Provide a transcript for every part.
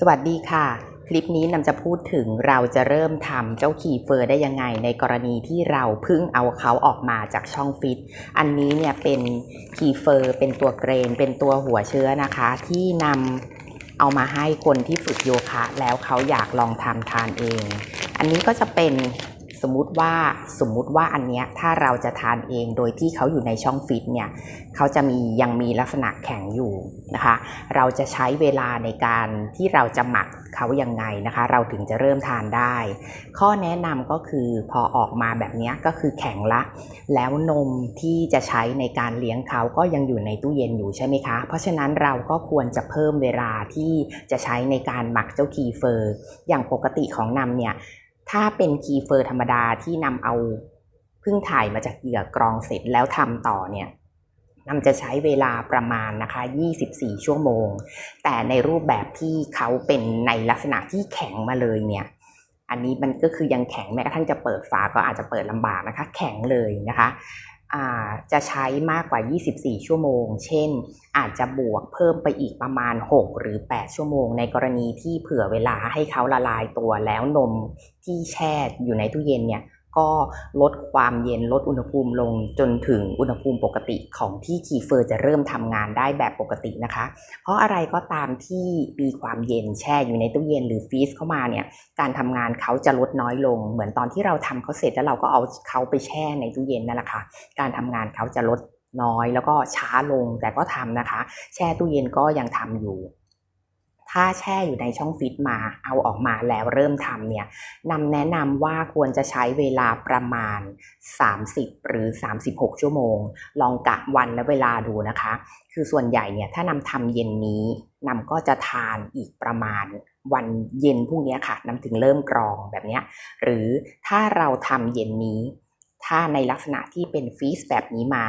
สวัสดีค่ะ คลิปนี้นำจะพูดถึงเราจะเริ่มทำเจ้าคีเฟอร์ได้ยังไง ในกรณีที่เราเพิ่งเอาเขาออกมาจากช่องฟิต อันนี้เนี่ยเป็นคีเฟอร์เป็นตัวเกรน เป็นตัวหัวเชื้อนะคะ ที่นำเอามาให้คนที่ฝึกโยคะ แล้วเขาอยากลองทำทานเอง อันนี้ก็จะเป็น สมมติว่าสมมุติว่าอันเนี้ยถ้าเราจะทานเองโดยที่เขาอยู่ในช่องฟิตเนี่ยเขาจะมียังมีลักษณะแข็งอยู่นะคะ เราจะใช้เวลาในการที่เราจะหมักเขายังไงนะคะ เราถึงจะเริ่มทานได้ ข้อแนะนำก็คือพอออกมาแบบนี้ก็คือแข็งละ แล้วนมที่จะใช้ในการเลี้ยงเขาก็ยังอยู่ในตู้เย็นอยู่ใช่ไหมคะ เพราะฉะนั้นเราก็ควรจะเพิ่มเวลาที่จะใช้ในการหมักเจ้าคีเฟอร์ อย่างปกติของนำเนี่ย ถ้าเป็นคีเฟอร์ธรรมดาที่นำเอาพึ่งถ่ายมาจากเหยื่อกรองเสร็จแล้วทำต่อเนี่ยนำจะใช้เวลาประมาณนะคะ 24 ชั่วโมง แต่ในรูปแบบที่เขาเป็นในลักษณะที่แข็งมาเลยเนี่ย อันนี้มันก็คือยังแข็งแม้กระทั่งจะเปิดฝาก็อาจจะเปิดลำบากนะคะ แข็งเลยนะคะ จะใช้มากกว่า 24 ชั่วโมง เช่น อาจจะบวกเพิ่มไปอีกประมาณ 6 หรือ 8 ชั่วโมง ในกรณีที่เผื่อเวลาให้เขาละลายตัวแล้วนมที่แช่อยู่ในตู้เย็นเนี่ย ก็ลดความเย็นลดอุณหภูมิลงจนถึงอุณหภูมิปกติของที่คีเฟอร์จะเริ่มทำงานได้แบบปกตินะคะ เพราะอะไรก็ตามที่มีความเย็นแช่อยู่ในตู้เย็นหรือฟรีซเข้ามาเนี่ยการทำงานเขาจะลดน้อยลง เหมือนตอนที่เราทำเขาเสร็จแล้วเราก็เอาเขาไปแช่ในตู้เย็นนั่นแหละค่ะการทำงานเขาจะลดน้อยแล้วก็ช้าลงแต่ก็ทำนะคะ แช่ตู้เย็นก็ยังทำอยู่ ถ้าแช่อยู่ในช่องฟิตมา เอาออกมาแล้วเริ่มทำเนี่ยนำแนะนำว่าควรจะใช้เวลาประมาณ 30 หรือ 36 ชั่วโมง ลองกะวันและเวลาดูนะคะ คือส่วนใหญ่เนี่ยถ้านำทำเย็นนี้นำก็จะทานอีกประมาณวันเย็นพรุ่งนี้ค่ะนำถึงเริ่มกรองแบบนี้หรือถ้าเราทำเย็นนี้ ถ้าในลักษณะที่เป็นฟรีซแบบนี้มา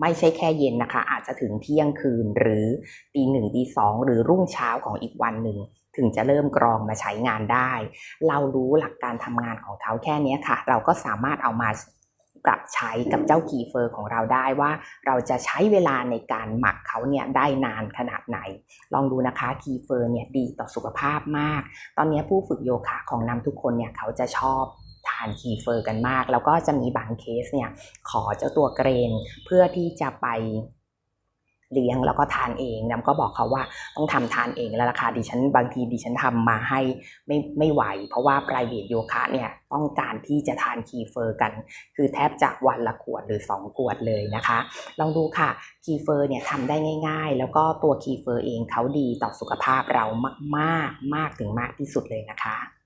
ไม่ใช่แค่เย็นนะคะ อาจจะถึงเที่ยงคืนหรือตีหนึ่งตีสองหรือรุ่งเช้าของอีกวันหนึ่งถึงจะเริ่มกรองมาใช้งานได้ เรารู้หลักการทำงานของเขาแค่นี้ค่ะ เราก็สามารถเอามาปรับใช้กับเจ้าคีเฟอร์ของเราได้ว่าเราจะใช้เวลาในการหมักเขาเนี่ยได้นานขนาดไหน ลองดูนะคะคีเฟอร์เนี่ยดีต่อสุขภาพมาก ตอนนี้ผู้ฝึกโยคะของนำทุกคนเนี่ยเขาจะชอบานคีเฟอร์กันมาก แล้วก็จะมีบางเคสเนี่ยขอเจ้าตัวเกรนเพื่อที่จะไปเลี้ยงแล้วก็ทานเองนำก็บอกเขาว่าต้องทำทานเองแล้วราคาดิฉันบางทีดิฉันทำมาให้ไม่ไม่ไหว เพราะว่า private โยคะเนี่ยต้องการที่จะทานคีเฟอร์กัน คือแทบจะวันละขวดหรือ 2 ขวดเลยนะคะ ลองดูค่ะคีเฟอร์เนี่ยทำได้ง่าย ๆ แล้วก็ตัวคีเฟอร์เองเขาดีต่อสุขภาพเรามากๆมากถึงมากที่สุดเลยนะคะ